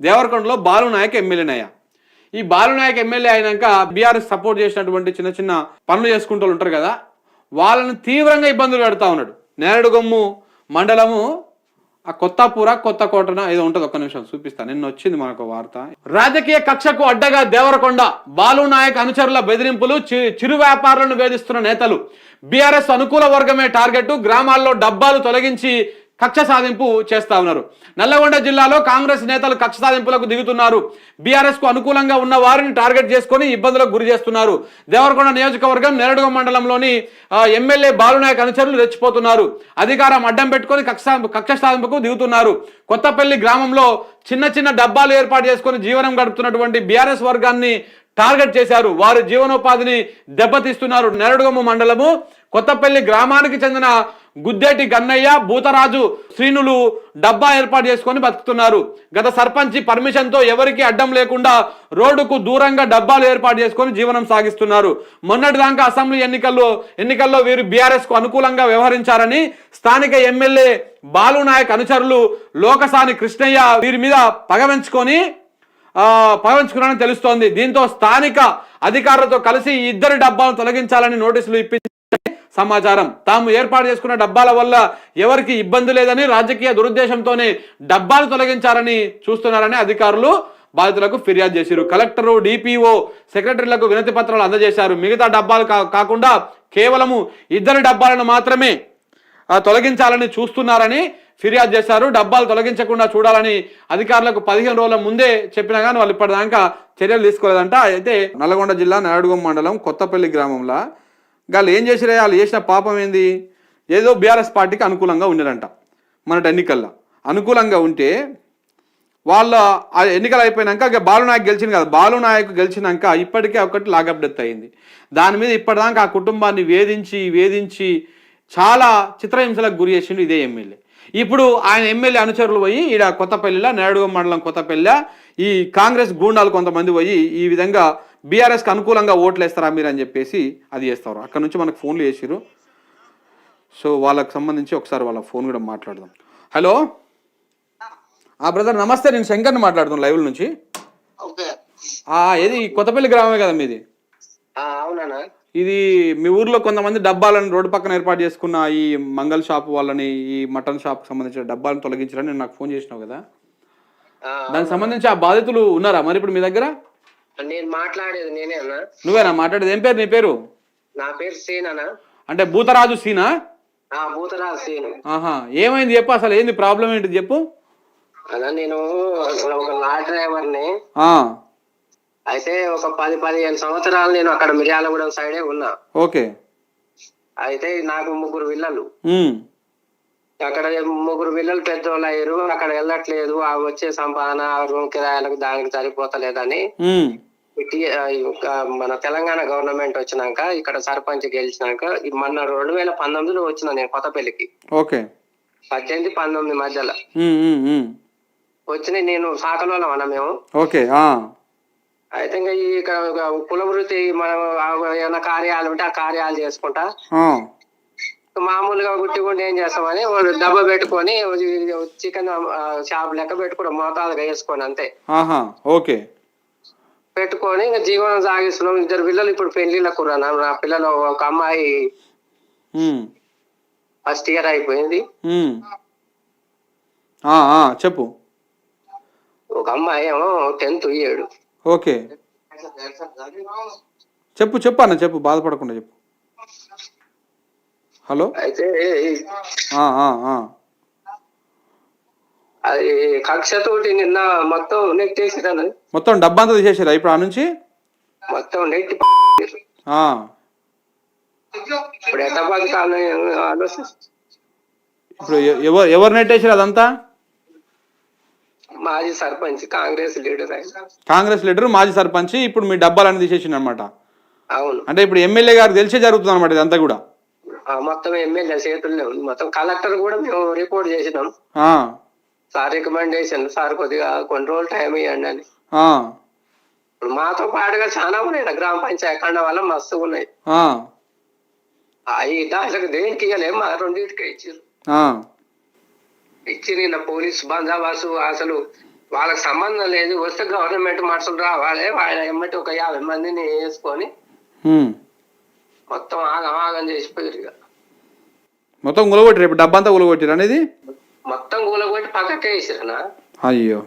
దేవరకొండలో బాలు నాయక్ ఎమ్మెల్యేనయ్యా ఈ బాలు నాయక్ ఎమ్మెల్యే అయినాక బీఆర్ఎస్ సపోర్ట్ చేసినటువంటి చిన్న చిన్న పనులు చేసుకుంటూ ఉంటారు కదా వాళ్ళని తీవ్రంగా ఇబ్బందులు పెడతా ఉన్నాడు. నేరడుగొమ్ము మండలము ఆ కొత్తపూర కొత్త కోటన ఏదో ఉంటుంది ఒక్క నిమిషం చూపిస్తా. నిన్న వచ్చింది మనకు వార్త. రాజకీయ కక్షకు అడ్డగా దేవరకొండ బాలు నాయక్ అనుచరుల బెదిరింపులు చి- చిరు వ్యాపారులను వేధిస్తున్న నేతలు. బీఆర్ఎస్ అనుకూల వర్గమే టార్గెట్ గ్రామాల్లో డబ్బాలు తొలగించి కక్ష సాధింపు చేస్తా ఉన్నారు. నల్లగొండ జిల్లాలో కాంగ్రెస్ నేతలు కక్ష సాధింపులకు దిగుతున్నారు. బీఆర్ఎస్కు అనుకూలంగా ఉన్న వారిని టార్గెట్ చేసుకొని ఇబ్బందులకు గురి చేస్తున్నారు. దేవరకొండ నియోజకవర్గం నేరడుగ మండలంలోని ఎమ్మెల్యే బాలునాయక్ అనుచరులు రెచ్చిపోతున్నారు. అధికారం అడ్డం పెట్టుకొని కక్ష కక్ష సాధింపుకు దిగుతున్నారు. కొత్తపల్లి గ్రామంలో చిన్న చిన్న డబ్బాలు ఏర్పాటు చేసుకొని జీవనం గడుపుతున్నటువంటి బీఆర్ఎస్ వర్గాన్ని టార్గెట్ చేశారు. వారి జీవనోపాధిని దెబ్బతీస్తున్నారు. నెరడుగమ్మ మండలము కొత్తపల్లి గ్రామానికి చెందిన గుద్దేటి గన్నయ్య భూతరాజు శ్రీనులు డబ్బా ఏర్పాటు చేసుకొని బతుకుతున్నారు. గత సర్పంచ్ పర్మిషన్తో ఎవరికి అడ్డం లేకుండా రోడ్డుకు దూరంగా డబ్బాలు ఏర్పాటు చేసుకొని జీవనం సాగిస్తున్నారు. మొన్నటిదాకా అసెంబ్లీ ఎన్నికల్లో ఎన్నికల్లో వీరు బీఆర్ఎస్కు అనుకూలంగా వ్యవహరించారని స్థానిక ఎమ్మెల్యే బాలు నాయక్ అనుచరులు లోకసాని కృష్ణయ్య వీరి మీద పగవెంచుకొని పగవంచుకున్నారని తెలుస్తోంది. దీంతో స్థానిక అధికారులతో కలిసి ఇద్దరు ఇద్దరి డబ్బాలను తొలగించాలని నోటీసులు ఇప్పించారు సమాచారం. తాము ఏర్పాటు చేసుకున్న డబ్బాల వల్ల ఎవరికి ఇబ్బంది లేదని రాజకీయ దురుద్దేశంతోనే డబ్బాలు తొలగించారని చూస్తున్నారని అధికారులు బాధితులకు ఫిర్యాదు చేశారు. కలెక్టరు డిపిఓ సెక్రటరీలకు వినతి పత్రాలు అందజేశారు. మిగతా డబ్బాలు కా- కాకుండా కేవలము ఇద్దరి డబ్బాలను మాత్రమే తొలగించాలని చూస్తున్నారని ఫిర్యాదు చేశారు. డబ్బాలు తొలగించకుండా చూడాలని అధికారులకు పదిహేను రోజుల ముందే చెప్పినా కానీ వాళ్ళు ఇప్పటిదాకా చర్యలు తీసుకోలేదంట. అయితే నల్గొండ జిల్లా నాయుడుగం మండలం కొత్తపల్లి గ్రామంలో వాళ్ళు ఏం చేసిరే? వాళ్ళు చేసిన పాపం ఏంది? ఏదో బీఆర్ఎస్ పార్టీకి అనుకూలంగా ఉన్నారంట మనటి ఎన్నికల్లో. అనుకూలంగా ఉంటే వాళ్ళ ఎన్నికలు అయిపోయినాక ఇక బాలునాయక్ గెలిచింది కదా. బాలునాయక్ గెలిచినాక ఇప్పటికే ఒకటి లాగప్ డెత్ అయింది. దాని మీద ఇప్పటిదాకా ఆ కుటుంబాన్ని వేధించి వేధించి చాలా చిత్రహింసలకు గురి చేసిండు ఇదే ఎమ్మెల్యే. ఇప్పుడు ఆయన ఎమ్మెల్యే అనుచరులు పోయి ఈడ కొత్తపల్లిలో నేడుగ మండలం కొత్తపల్లి ఈ కాంగ్రెస్ గూండాలు కొంతమంది పోయి ఈ విధంగా బీఆర్ఎస్కి అనుకూలంగా ఓట్లు వేస్తారా మీరు అని చెప్పేసి అది చేస్తారు. అక్కడ నుంచి మనకు ఫోన్లు చేసిరు సో వాళ్ళకి సంబంధించి ఒకసారి వాళ్ళ ఫోన్ కూడా మాట్లాడదాం. హలో? ఆ బ్రదర్ నమస్తే నేను శంకర్ని మాట్లాడుతున్నాను లైవ్ నుంచి. ఏది? కొత్తపల్లి గ్రామమే కదా మీది? ఇది మీ ఊర్లో కొంతమంది డబ్బాలను రోడ్డు పక్కన ఏర్పాటు చేసుకున్న ఈ మంగళ షాప్ వాళ్ళని ఈ మటన్ షాప్ సంబంధించిన డబ్బాలను తొలగించారని నేను నాకు ఫోన్ చేసినావు కదా. దానికి సంబంధించి ఆ బాధితులు ఉన్నారా మరి ఇప్పుడు మీ దగ్గర? నేను మాట్లాడేది నేనే అన్న. నువ్వేనా మాట్లాడేది? ఏం పేరు నీ పేరు? నా పేరు సీన్ అన్న. అంటే భూతరాజు సీనా? ఆ భూతరాజ్ సీన్. ఆహా ఏమైంది చెప్పు అసలు ఏంది ప్రాబ్లం ఏంటి చెప్పు. నేను ఒక లారీ డ్రైవర్ని అయితే ఒక పది పదిహేను సంవత్సరాలు నేను అక్కడ మిర్యాలగూడెం సైడే ఉన్నా. ఓకే. అయితే నాకు ముగ్గురు పిల్లలు. అక్కడ ముగ్గురు పిల్లలు పెద్దోళ్ళు అయ్యారు. అక్కడ వెళ్ళట్లేదు. ఆ వచ్చే సంపాదన ఆ రూమ్ కిరాయాలకు దానికి సరిపోతలేదని మన తెలంగాణ గవర్నమెంట్ వచ్చినాక ఇక్కడ సర్పంచ్ గెలిచినాక మొన్న రెండు వేల పంతొమ్మిదిలో వచ్చిన నేను కొత్తపల్లికి ఓకే. పద్దెనిమిది పంతొమ్మిది మధ్యలో. వచ్చిన నేను శాఖలో అన్న మేము. ఓకే అయితే ఇంకా ఇక్కడ కుల వృత్తి మనం ఏమైనా కార్యాలు ఉంటే ఆ కార్యాలు చేసుకుంటా. మామూలుగా గుట్టుకుంటే ఏం చేస్తామని డబ్బ పెట్టుకొని చికెన్ షాప్ లెక్క పెట్టుకోవడం మోతాదుగా వేసుకొని అంతే. ఓకే. పెట్టుకొని ఇంకా జీవనం సాగిస్తున్నాం. ఇద్దరు పిల్లలు ఇప్పుడు పెళ్ళిళ్ళకు నా పిల్లలు ఒక అమ్మాయి ఫస్ట్ ఇయర్ అయిపోయింది. చెప్పు. ఒక అమ్మాయి ఏమో టెన్త్ ఇయ్యాడు ఓకే. చెప్పు చెప్పు అన్న చెప్పు. బాధపడకుండా చెప్పు. హలో? అయితే. అది కక్షతోటి నిన్న మొత్తం నెట్టేసిరని మొత్తం డబ్బంతా తీసేసారా ఇప్పుడు ఆ నుంచి? మొత్తం నెట్టి ఆ, ఇప్పుడు బతకాలని ఇప్పుడు ఎవరు ఎవరు నెట్టేసారు అదంతా? మాజీ సర్పంచ్ కాంగ్రెస్ లీడర్ కాంగ్రెస్ లీడర్ మాజీ సర్పంచ్ ఇప్పుడు మీ డబ్బాలన్నీ తీసేసిండు అనమాట అవును. అంటే ఇప్పుడు ఎమ్మెల్యే గారు తెలిసే జరుగుతుంది అనమాట ఇదంతా కూడా. మొత్తం ఎమ్మెల్యే చేతుల్లో ఉంది. మొత్తం కలెక్టర్ కూడా మేము రిపోర్ట్ చేసినాం. సార్ రికమెండేషన్ సార్ కొద్దిగా కొన్ని రోజులు టైం ఇవ్వండి అని మాతో పాటుగా చాలా ఉన్నాయి గ్రామ పంచాయతీ కండ వల్ల మస్తు ఉన్నాయి. అవి దానికి దేనికి ఇవ్వలేము మా రెండింటికి ఇచ్చారు ఇచ్చి నిన్న పోలీస్ బందోబస్తు అసలు. వాళ్ళకి సంబంధం లేదు. వస్తే గవర్నమెంట్ మనుషులు రావాలి. వాళ్ళ ఎమ్మటి ఒక యాభై మందిని వేసుకొని. మొత్తం ఆగం ఆగం చేసిపోయారు ఇక. మొత్తం గులగొట్టి రేపు డబ్బంతా గులగొట్టిరు అనేది? మొత్తం కూలగొట్టి పక్కకే వేసిరనా? అయ్యో.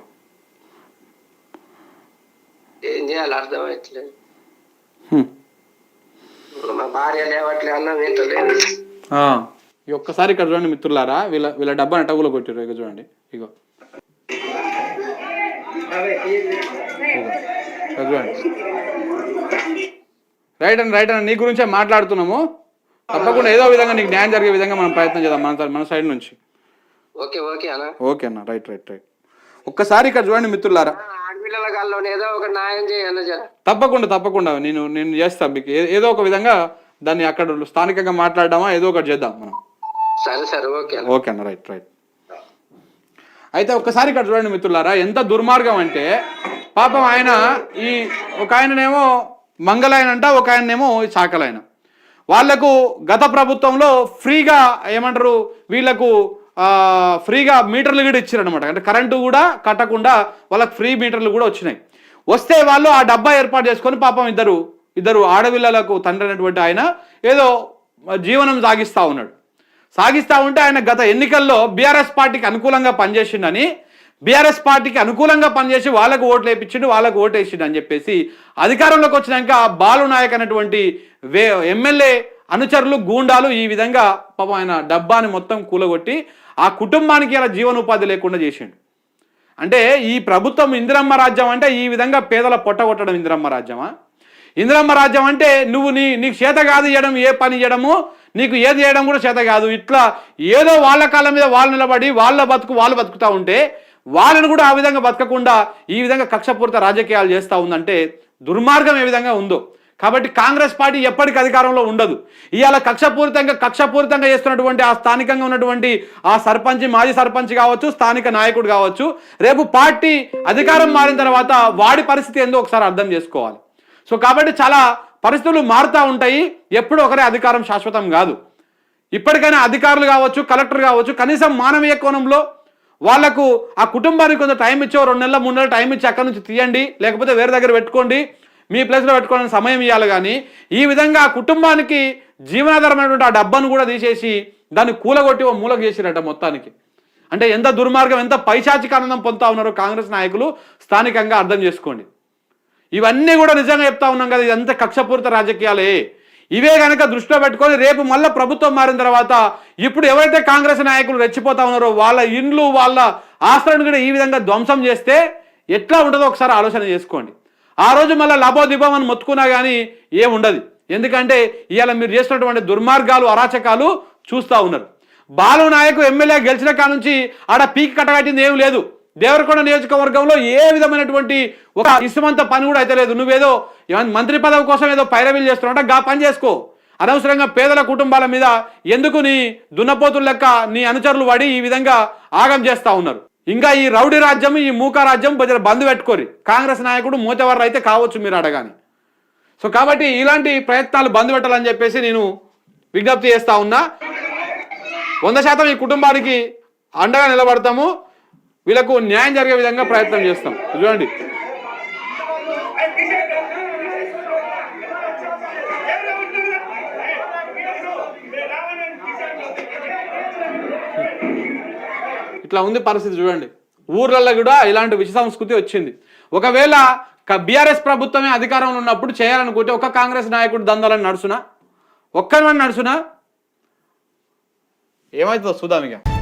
ఏం చేయాలి అర్థమవుతలేదు. మా భార్య లేవట్లే అన్నం ఒక్కసారి ఇక్కడ చూడండి మిత్రులారా వీళ్ళ వీళ్ళ డబ్బా నెట్టగులో కొట్టిరు ఇక చూడండి. ఇగో చూడండి. రైట్ అండి రైట్ అండి నీ గురించే మాట్లాడుతున్నాము. తప్పకుండా ఏదో విధంగా నీకు న్యాయం జరిగే విధంగా మనం ప్రయత్నం చేద్దాం మన మన సైడ్ నుంచి. ఓకే ఓకే అన్న. ఓకే అన్న రైట్ రైట్ రైట్ ఒక్కసారి ఇక్కడ చూడండి మిత్రులారా. ఏదో ఒక న్యాయం జర. తప్పకుండా తప్పకుండా. నేను నేను చేస్తాను మీకు. ఏదో ఒక విధంగా దాన్ని అక్కడ స్థానికంగా మాట్లాడదామా? ఏదో ఒకటి చేద్దాం మనం. సరే సరే ఓకే ఓకే అన్న రైట్ రైట్ అయితే ఒక్కసారి ఇక్కడ చూడండి మిత్రులారా ఎంత దుర్మార్గం అంటే పాపం ఆయన ఈ ఒక ఆయననేమో మంగళాయన అంట ఒక ఆయనేమో చాకలాయన వాళ్ళకు గత ప్రభుత్వంలో ఫ్రీగా ఏమంటారు వీళ్ళకు ఫ్రీగా మీటర్లు కూడా ఇచ్చారనమాట అంటే కరెంటు కూడా కట్టకుండా వాళ్ళకి ఫ్రీ మీటర్లు కూడా వచ్చినాయి. వస్తే వాళ్ళు ఆ డబ్బా ఏర్పాటు చేసుకొని పాపం ఇద్దరు ఇద్దరు ఆడపిల్లలకు తండ్రి అయినటువంటి ఆయన ఏదో జీవనం సాగిస్తూ ఉన్నాడు. సాగిస్తూ ఉంటే ఆయన గత ఎన్నికల్లో బీఆర్ఎస్ పార్టీకి అనుకూలంగా పనిచేసిండని బీఆర్ఎస్ పార్టీకి అనుకూలంగా పనిచేసి వాళ్ళకు ఓట్లు వేయించిండు వాళ్ళకు ఓటు వేసిండు అని చెప్పేసి అధికారంలోకి వచ్చినాక బాలు నాయక్ అనేటువంటి వే ఎమ్మెల్యే అనుచరులు గూండాలు ఈ విధంగా పాపం ఆయన డబ్బాని మొత్తం కూలగొట్టి ఆ కుటుంబానికి ఇలా జీవనోపాధి లేకుండా చేసిండు. అంటే ఈ ప్రభుత్వం ఇందిరమ్మ రాజ్యం అంటే ఈ విధంగా పేదల పొట్టగొట్టడం ఇందిరమ్మ రాజ్యమా? ఇందిరమ్మ రాజ్యం అంటే నువ్వు నీ నీకు చేత కాదు చేయడం ఏ పని చేయడము నీకు ఏది చేయడం కూడా చేత కాదు. ఇట్లా ఏదో వాళ్ళ కాలం మీద వాళ్ళు నిలబడి వాళ్ళ బతుకు వాళ్ళు బతుకుతూ ఉంటే వాళ్ళని కూడా ఆ విధంగా బతకకుండా ఈ విధంగా కక్షపూరిత రాజకీయాలు చేస్తూ ఉందంటే దుర్మార్గం ఏ విధంగా ఉందో. కాబట్టి కాంగ్రెస్ పార్టీ ఎప్పటికీ అధికారంలో ఉండదు. ఇవాళ కక్షపూరితంగా కక్షపూరితంగా చేస్తున్నటువంటి ఆ స్థానికంగా ఉన్నటువంటి ఆ సర్పంచ్ మాజీ సర్పంచ్ కావచ్చు స్థానిక నాయకుడు కావచ్చు రేపు పార్టీ అధికారం మారిన తర్వాత వాడి పరిస్థితి ఏందో ఒకసారి అర్థం చేసుకోవాలి. సో కాబట్టి చాలా పరిస్థితులు మారుతూ ఉంటాయి. ఎప్పుడు ఒకరే అధికారం శాశ్వతం కాదు. ఇప్పటికైనా అధికారులు కావచ్చు కలెక్టర్ కావచ్చు కనీసం మానవీయ కోణంలో వాళ్ళకు ఆ కుటుంబానికి కొంత టైం ఇచ్చో రెండు నెలల మూడు నెలల టైం ఇచ్చి అక్కడ నుంచి తీయండి లేకపోతే వేరే దగ్గర పెట్టుకోండి మీ ప్లేస్లో పెట్టుకోవడానికి సమయం ఇవ్వాలి కానీ ఈ విధంగా ఆ కుటుంబానికి జీవనాధారమైనటువంటి ఆ డబ్బాను కూడా తీసేసి దాన్ని కూలగొట్టి ఓ మూలకు చేసిరట మొత్తానికి. అంటే ఎంత దుర్మార్గం ఎంత పైశాచిక ఆనందం పొందుతా ఉన్నారో కాంగ్రెస్ నాయకులు స్థానికంగా అర్థం చేసుకోండి. ఇవన్నీ కూడా నిజంగా చెప్తా ఉన్నాం కదా ఇదంతా కక్షపూరిత రాజకీయాలే. ఇవే కనుక దృష్టిలో పెట్టుకొని రేపు మళ్ళీ ప్రభుత్వం మారిన తర్వాత ఇప్పుడు ఎవరైతే కాంగ్రెస్ నాయకులు రెచ్చిపోతా ఉన్నారో వాళ్ళ ఇండ్లు వాళ్ళ ఆస్తులను కూడా ఈ విధంగా ధ్వంసం చేస్తే ఎట్లా ఉంటుందో ఒకసారి ఆలోచన చేసుకోండి. ఆ రోజు మళ్ళీ లబోదిబం అని మొత్తుకున్నా కానీ ఏముండదు. ఎందుకంటే ఇవాళ మీరు చేస్తున్నటువంటి దుర్మార్గాలు అరాచకాలు చూస్తూ ఉన్నారు. బాలు నాయకు ఎమ్మెల్యే గెలిచిన కాడ నుంచి ఆడ పీక్ కట్టగట్టింది ఏం లేదు. దేవరకొండ నియోజకవర్గంలో ఏ విధమైనటువంటి ఒక ఇష్టమంత పని కూడా అయితే లేదు. నువ్వేదో మంత్రి పదవి కోసం ఏదో పైరవీలు చేస్తున్నావు గా పని చేసుకో. అనవసరంగా పేదల కుటుంబాల మీద ఎందుకు నీ దున్నపోతుల లెక్క నీ అనుచరులు పడి ఈ విధంగా ఆగం చేస్తా ఉన్నారు. ఇంకా ఈ రౌడీ రాజ్యం ఈ మూక రాజ్యం ప్రజలు బంద్ పెట్టుకోరి. కాంగ్రెస్ నాయకుడు మూతవర్ర అయితే కావచ్చు మీరు అడగాని. సో కాబట్టి ఇలాంటి ప్రయత్నాలు బంద్ పెట్టాలని చెప్పేసి నేను విజ్ఞప్తి చేస్తా ఉన్నా. వంద శాతం ఈ కుటుంబానికి అండగా నిలబడతాము. వీళ్ళకు న్యాయం జరిగే విధంగా ప్రయత్నం చేస్తాం. చూడండి. ఇట్లా ఉంది పరిస్థితి చూడండి. ఊర్లలో కూడా ఇలాంటి విష సంస్కృతి వచ్చింది. ఒకవేళ బీఆర్ఎస్ ప్రభుత్వమే అధికారంలో ఉన్నప్పుడు చేయాలనుకుంటే ఒక కాంగ్రెస్ నాయకుడు దందాలని నడుచునా? ఒక్కరిని నడుచునా? ఏమవుతుందో చూద్దాం ఇక.